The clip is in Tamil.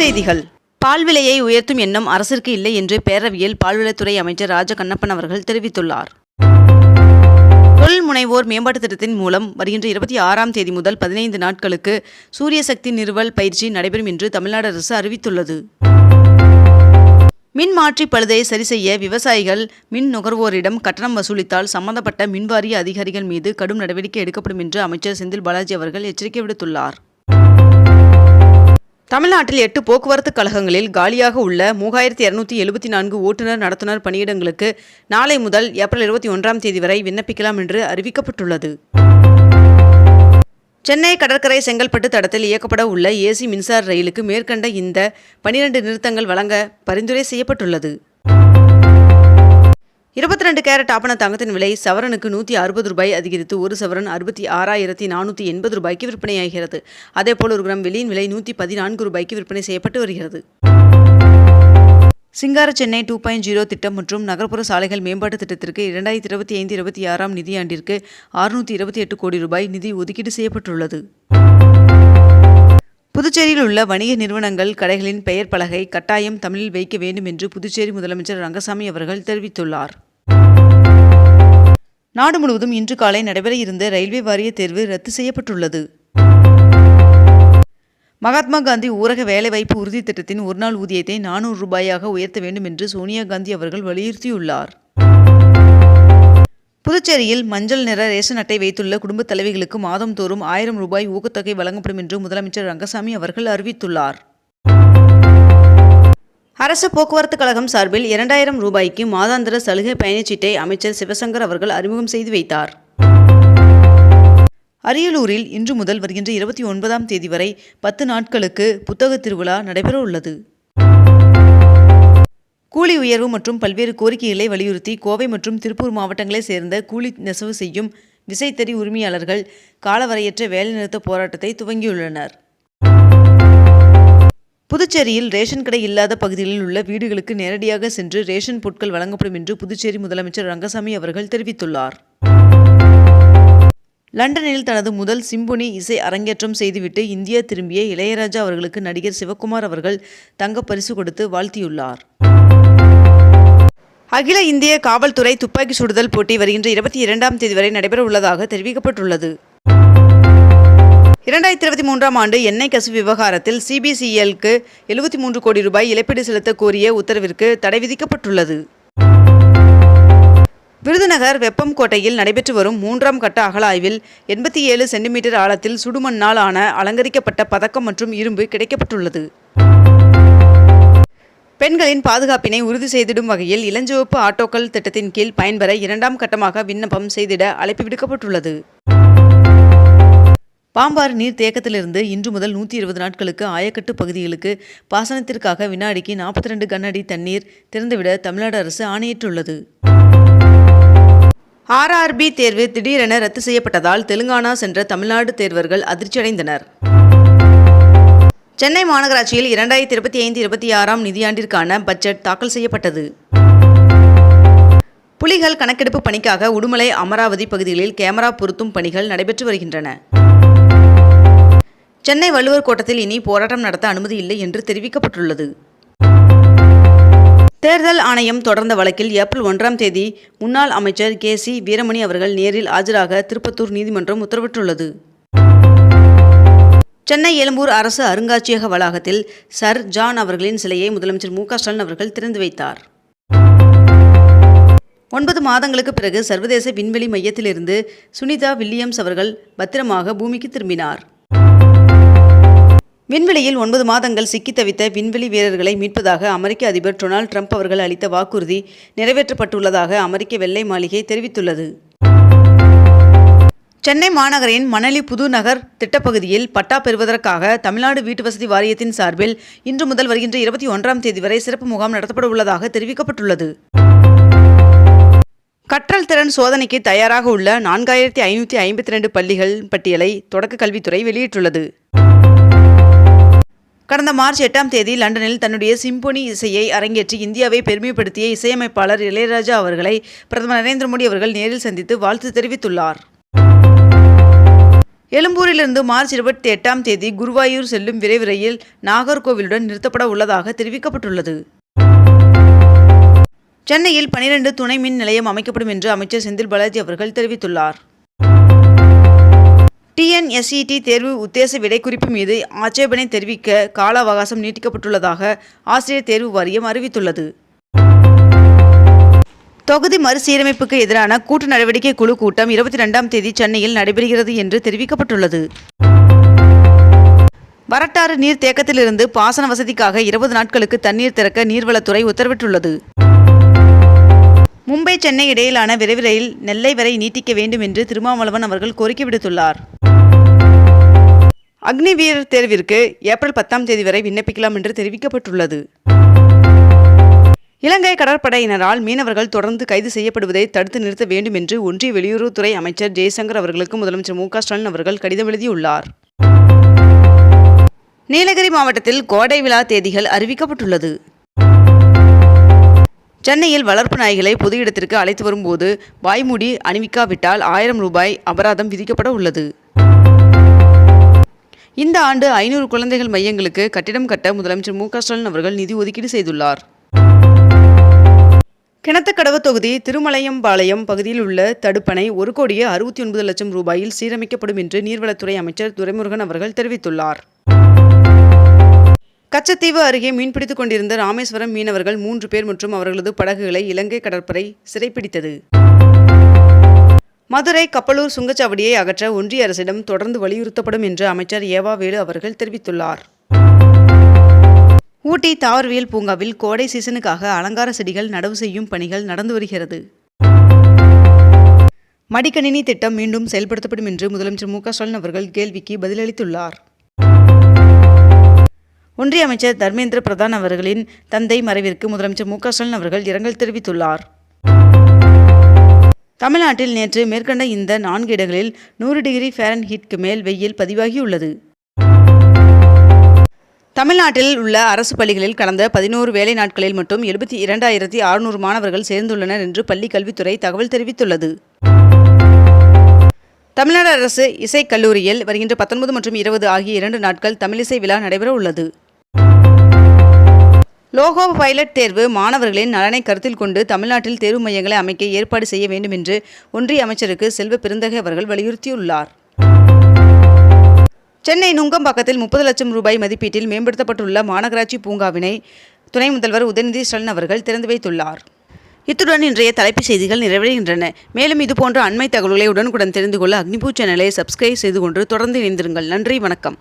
செய்திகள் பால் விலையை உயர்த்தும் எண்ணம் அரசிற்கு இல்லை என்று பேரவையில் பால்வளத்துறை அமைச்சர் ராஜ கண்ணப்பன் அவர்கள் தெரிவித்துள்ளார். தொழில் முனைவோர் மேம்பாட்டுத் திட்டத்தின் மூலம் வருகின்ற இருபத்தி ஆறாம் தேதி முதல் பதினைந்து நாட்களுக்கு சூரிய சக்தி நிறுவல் பயிற்சி நடைபெறும் என்று தமிழ்நாடு அரசு அறிவித்துள்ளது. மின் மாற்றி பழுதையை சரி செய்ய விவசாயிகள் மின் நுகர்வோரிடம் கட்டணம் வசூலித்தால் சம்பந்தப்பட்ட மின்வாரிய அதிகாரிகள் மீது கடும் நடவடிக்கை எடுக்கப்படும் என்று அமைச்சர் செந்தில் பாலாஜி அவர்கள் எச்சரிக்கை விடுத்துள்ளார். தமிழ்நாட்டில் எட்டு போக்குவரத்து கழகங்களில் காலியாக உள்ள மூவாயிரத்தி இருநூத்தி எழுபத்தி நான்கு ஓட்டுநர் நடத்துனர் பணியிடங்களுக்கு நாளை முதல் ஏப்ரல் இருபத்தி ஒன்றாம் தேதி வரை விண்ணப்பிக்கலாம் என்று அறிவிக்கப்பட்டுள்ளது. சென்னை கடற்கரை செங்கல்பட்டு தடத்தில் இயக்கப்பட உள்ள ஏசி மின்சார ரயிலுக்கு மேற்கண்ட இந்த பனிரெண்டு நிறுத்தங்கள் வழங்க பரிந்துரை செய்யப்பட்டுள்ளது. இருபத்தி ரெண்டு கேரட் ஆப்பன தங்கத்தின் விலை சவரனுக்கு நூற்றி அறுபது ரூபாய் அதிகரித்து ஒரு சவரன் அறுபத்தி ஆறாயிரத்தி நானூற்றி எண்பது ரூபாய்க்கு விற்பனையாகிறது. அதேபோல் ஒரு கிராம் வெள்ளியின் விலை நூற்றி பதினான்கு ரூபாய்க்கு விற்பனை செய்யப்பட்டு வருகிறது. சிங்கார சென்னை டூ பாயிண்ட் ஜீரோ திட்டம் மற்றும் நகர்ப்புற சாலைகள் மேம்பாட்டு திட்டத்திற்கு இரண்டாயிரத்தி இருபத்தி ஐந்து இருபத்தி ஆறாம் நிதியாண்டிற்கு அறுநூற்றி இருபத்தி எட்டு கோடி ரூபாய் நிதி ஒதுக்கீடு செய்யப்பட்டுள்ளது. புதுச்சேரியில் உள்ள வணிக நிறுவனங்கள் கடைகளின் பெயர் பலகை கட்டாயம் தமிழில் வைக்க வேண்டும் என்று புதுச்சேரி முதலமைச்சர் ரங்கசாமி அவர்கள் தெரிவித்துள்ளார். நாடு முழுவதும் இன்று காலை நடைபெற இருந்த ரயில்வே வாரிய தேர்வு ரத்து செய்யப்பட்டுள்ளது. மகாத்மா காந்தி ஊரக வேலைவாய்ப்பு உறுதி திட்டத்தின் ஒருநாள் ஊதியத்தை நானூறு ரூபாயாக உயர்த்த வேண்டும் என்று சோனியா காந்தி அவர்கள் வலியுறுத்தியுள்ளார். புதுச்சேரியில் மஞ்சள் நிற ரேஷன் அட்டை வைத்துள்ள குடும்பத் தலைவிகளுக்கு மாதந்தோறும் ஆயிரம் ரூபாய் ஊக்கத்தொகை வழங்கப்படும் என்று முதலமைச்சர் ரங்கசாமி அவர்கள் அறிவித்துள்ளார். அரசு போக்குவரத்து கழகம் சார்பில் இரண்டாயிரம் ரூபாய்க்கு மாதாந்திர சலுகை பயணச்சீட்டை அமைச்சர் சிவசங்கர் அவர்கள் அறிமுகம் செய்து வைத்தார். அரியலூரில் இன்று முதல் வருகின்ற இருபத்தி ஒன்பதாம் தேதி வரை பத்து நாட்களுக்கு புத்தக திருவிழா நடைபெற உள்ளது. கூலி உயர்வு மற்றும் பல்வேறு கோரிக்கைகளை வலியுறுத்தி கோவை மற்றும் திருப்பூர் மாவட்டங்களைச் சேர்ந்த கூலி நெசவு செய்யும் விசைத்தறி உரிமையாளர்கள் காலவரையற்ற வேலைநிறுத்த போராட்டத்தை துவங்கியுள்ளனர். புதுச்சேரியில் ரேஷன் கடை இல்லாத பகுதிகளில் உள்ள வீடுகளுக்கு நேரடியாக சென்று ரேஷன் பொருட்கள் வழங்கப்படும் என்று புதுச்சேரி முதலமைச்சர் ரங்கசாமி அவர்கள் தெரிவித்துள்ளார். லண்டனில் தனது முதல் சிம்பொனி இசை அரங்கேற்றம் செய்துவிட்டு இந்தியா திரும்பிய இளையராஜா அவர்களுக்கு நடிகர் சிவகுமார் அவர்கள் தங்கப் பரிசு கொடுத்து வாழ்த்தியுள்ளார். அகில இந்திய காவல்துறை துப்பாக்கி சுடுதல் போட்டி வருகின்ற இருபத்தி இரண்டாம் தேதி வரை நடைபெற உள்ளதாக தெரிவிக்கப்பட்டுள்ளது. இரண்டாயிரத்தி இருபத்தி மூன்றாம் ஆண்டு எண்ணெய் கசிவு விவகாரத்தில் சிபிசிஎல்க்கு எழுபத்தி மூன்று கோடி ரூபாய் இழப்பீடு செலுத்த கோரிய உத்தரவிற்கு தடை விதிக்கப்பட்டுள்ளது. விருதுநகர் வெப்பம் கோட்டையில் நடைபெற்று வரும் மூன்றாம் கட்ட அகழாய்வில் எண்பத்தி ஏழு சென்டிமீட்டர் ஆழத்தில் சுடுமண்ணால் ஆன அலங்கரிக்கப்பட்ட பதக்கம் மற்றும் இரும்பு கிடைக்கப்பட்டுள்ளது. பெண்களின் பாதுகாப்பினை உறுதி செய்திடும் வகையில் இளஞ்சிவப்பு ஆட்டோக்கள் திட்டத்தின் கீழ் பயன்பெற இரண்டாம் கட்டமாக விண்ணப்பம் செய்திட அழைப்பு விடுக்கப்பட்டுள்ளது. பாம்பாறு நீர் தேக்கத்திலிருந்து இன்று முதல் நூற்றி இருபது நாட்களுக்கு ஆயக்கட்டு பகுதிகளுக்கு பாசனத்திற்காக வினாடிக்கு நாற்பத்தி ரெண்டு கனஅடி தண்ணீர் திறந்துவிட தமிழ்நாடு அரசு ஆணையிட்டுள்ளது. ஆர்ஆர்பி தேர்வு திடீரென ரத்து செய்யப்பட்டதால் தெலுங்கானா சென்ற தமிழ்நாடு தேர்வர்கள் அதிர்ச்சியடைந்தனர். சென்னை மாநகராட்சியில் இரண்டாயிரத்தி இருபத்தி ஐந்து இருபத்தி ஆறாம் நிதியாண்டிற்கான பட்ஜெட் தாக்கல் செய்யப்பட்டது. புலிகள் கணக்கெடுப்பு பணிக்காக உடுமலை அமராவதி பகுதிகளில் கேமரா பொருத்தும் பணிகள் நடைபெற்று வருகின்றன. சென்னை வள்ளுவர் கோட்டத்தில் இனி போராட்டம் நடத்த அனுமதி இல்லை என்று தெரிவிக்கப்பட்டுள்ளது. தேர்தல் ஆணையம் தொடர்ந்த வழக்கில் ஏப்ரல் ஒன்றாம் தேதி முன்னாள் அமைச்சர் கே சி வீரமணி அவர்கள் நேரில் ஆஜராக திருப்பத்தூர் நீதிமன்றம் உத்தரவிட்டுள்ளது. சென்னை எழும்பூர் அரசு அருங்காட்சியக வளாகத்தில் சர் ஜான் அவர்களின் சிலையை முதலமைச்சர் மு ஸ்டாலின் அவர்கள் திறந்து வைத்தார். ஒன்பது மாதங்களுக்கு பிறகு சர்வதேச விண்வெளி மையத்திலிருந்து சுனிதா வில்லியம்ஸ் அவர்கள் பத்திரமாக பூமிக்கு திரும்பினார். விண்வெளியில் ஒன்பது மாதங்கள் சிக்கி தவித்த விண்வெளி வீரர்களை மீட்பதாக அமெரிக்க அதிபர் டொனால்ட் ட்ரம்ப் அவர்கள் அளித்த வாக்குறுதி நிறைவேற்றப்பட்டுள்ளதாக அமெரிக்க வெள்ளை மாளிகை தெரிவித்துள்ளது. சென்னை மாநகரின் மணலி புதுநகர் திட்டப்பகுதியில் பட்டா பெறுவதற்காக தமிழ்நாடு வீட்டு வசதி வாரியத்தின் சார்பில் இன்று முதல் வருகின்ற இருபத்தி ஒன்றாம் தேதி வரை சிறப்பு முகாம் நடத்தப்பட உள்ளதாக தெரிவிக்கப்பட்டுள்ளது. கற்றல் திறன் சோதனைக்கு தயாராக உள்ள நான்காயிரத்தி ஐநூற்றி ஐம்பத்தி ரெண்டு பள்ளிகள் பட்டியலை தொடக்க கல்வித்துறை வெளியிட்டுள்ளது. கடந்த மார்ச் எட்டாம் தேதி லண்டனில் தன்னுடைய சிம்பொனி இசையை அரங்கேற்றி இந்தியாவை பெருமைப்படுத்திய இசையமைப்பாளர் இளையராஜா அவர்களை பிரதமர் நரேந்திர மோடி அவர்கள் நேரில் சந்தித்து வாழ்த்து தெரிவித்துள்ளார். எழும்பூரிலிருந்து மார்ச் இருபத்தி எட்டாம் தேதி குருவாயூர் செல்லும் விரைவு ரயில் நாகர்கோவிலுடன் நிறுத்தப்பட உள்ளதாக தெரிவிக்கப்பட்டுள்ளது. சென்னையில் பனிரெண்டு துணை மின் நிலையம் அமைக்கப்படும் என்று அமைச்சர் செந்தில் பாலாஜி அவர்கள் தெரிவித்துள்ளார். டிஎன்எஸ்இடி தேர்வு உத்தேச விடைக்குறிப்பு மீது ஆட்சேபனை தெரிவிக்க கால அவகாசம் நீட்டிக்கப்பட்டுள்ளதாக ஆசிரியர் தேர்வு வாரியம் அறிவித்துள்ளது. தொகுதி மறுசீரமைப்புக்கு எதிரான கூட்டு நடவடிக்கை குழு கூட்டம் இருபத்தி ரெண்டாம் தேதி சென்னையில் நடைபெறுகிறது என்று தெரிவிக்கப்பட்டுள்ளது. வரட்டாறு நீர் தேக்கத்திலிருந்து பாசன வசதிக்காக இருபது நாட்களுக்கு தண்ணீர் திறக்க நீர்வளத்துறை உத்தரவிட்டுள்ளது. மும்பை சென்னை இடையிலான விரைவு ரயில் நெல்லை வரை நீட்டிக்க வேண்டும் என்று திருமாவளவன் அவர்கள் கோரிக்கை விடுத்துள்ளார். அக்னி வீரர் தேர்விற்கு ஏப்ரல் பத்தாம் தேதி வரை விண்ணப்பிக்கலாம் என்று தெரிவிக்கப்பட்டுள்ளது. இலங்கை கடற்படையினரால் மீனவர்கள் தொடர்ந்து கைது செய்யப்படுவதை தடுத்து நிறுத்த வேண்டும் என்று ஒன்றிய வெளியுறவுத்துறை அமைச்சர் ஜெய்சங்கர் அவர்களுக்கு முதலமைச்சர் மு ஸ்டாலின் அவர்கள் கடிதம் எழுதியுள்ளார். நீலகிரி மாவட்டத்தில் கோடை விழா தேதிகள் அறிவிக்கப்பட்டுள்ளது. சென்னையில் வளர்ப்பு நாய்களை பொது இடத்திற்கு அழைத்து வரும்போது வாய்மூடி அணிவிக்காவிட்டால் ஆயிரம் ரூபாய் அபராதம் விதிக்கப்பட உள்ளது. இந்த ஆண்டு ஐநூறு குழந்தைகள் மையங்களுக்கு கட்டிடம் கட்ட முதலமைச்சர் மு ஸ்டாலின் அவர்கள் நிதி ஒதுக்கீடு செய்துள்ளார். கிணத்துக்கடவு தொகுதி திருமலையம்பாளையம் பகுதியில் உள்ள தடுப்பணை ஒரு கோடியே அறுபத்தி ஒன்பது லட்சம் ரூபாயில் சீரமைக்கப்படும் என்று நீர்வளத்துறை அமைச்சர் துரைமுருகன் அவர்கள் தெரிவித்துள்ளார். கச்சத்தீவு அருகே மீன்பிடித்துக் கொண்டிருந்த ராமேஸ்வரம் மீனவர்கள் மூன்று பேர் மற்றும் அவர்களது படகுகளை இலங்கை கடற்படை சிறைப்பிடித்தது. மதுரை கப்பலூர் சுங்கச்சாவடியை அகற்ற ஒன்றிய அரசிடம் தொடர்ந்து வலியுறுத்தப்படும் என்று அமைச்சர் ஏவா வேலு அவர்கள் தெரிவித்துள்ளார். ஊட்டி தாவரவியல் பூங்காவில் கோடை சீசனுக்காக அலங்கார செடிகள் நடவு செய்யும் பணிகள் நடந்து வருகிறது. மடிக்கணினி திட்டம் மீண்டும் செயல்படுத்தப்படும் என்று முதலமைச்சர் மு க ஸ்டாலின் அவர்கள் கேள்விக்கு பதிலளித்துள்ளார். ஒன்றிய அமைச்சர் தர்மேந்திர பிரதான் அவர்களின் தந்தை மறைவிற்கு முதலமைச்சர் மு க ஸ்டாலின் அவர்கள் இரங்கல் தெரிவித்துள்ளார். தமிழ்நாட்டில் நேற்று மேற்கண்ட இந்த நான்கு இடங்களில் நூறு டிகிரி ஃபாரன்ஹீட்க்கு மேல் வெயில் பதிவாகியுள்ளது. தமிழ்நாட்டில் உள்ள அரசு பள்ளிகளில் கடந்த பதினோரு வேலை நாட்களில் மட்டும் எழுபத்தி இரண்டாயிரத்தி அறுநூறு மாணவர்கள் சேர்ந்துள்ளனர் என்று பள்ளி கல்வித்துறை தகவல் தெரிவித்துள்ளது. தமிழ்நாடு அரசு இசைக் கல்லூரியில் வருகின்ற பத்தொன்பது மற்றும் இருபது ஆகிய இரண்டு நாட்கள் தமிழிசை விழா நடைபெற உள்ளது லோகோ பைலட் தேர்வு மாணவர்களின் நலனை கருத்தில் கொண்டு தமிழ்நாட்டில் தேர்வு மையங்களை அமைக்க ஏற்பாடு செய்ய வேண்டும் என்று ஒன்றிய அமைச்சருக்கு செல்வ பெருந்தகை அவர்கள் வலியுறுத்தியுள்ளார். சென்னை நுங்கம்பாக்கத்தில் முப்பது லட்சம் ரூபாய் மதிப்பீட்டில் மேம்படுத்தப்பட்டுள்ள மாநகராட்சி பூங்காவினை துணை முதல்வர் உதயநிதி ஸ்டாலின் அவர்கள் திறந்து வைத்துள்ளார். இத்துடன் இன்றைய தலைப்புச் செய்திகள் நிறைவடைகின்றன. மேலும் இதுபோன்ற அண்மை தகவல்களை உடனுக்குடன் தெரிந்து கொள்ள அக்னிபூ சேனலை சப்ஸ்கிரைப் செய்து கொண்டு தொடர்ந்து இணைந்திருங்கள். நன்றி வணக்கம்.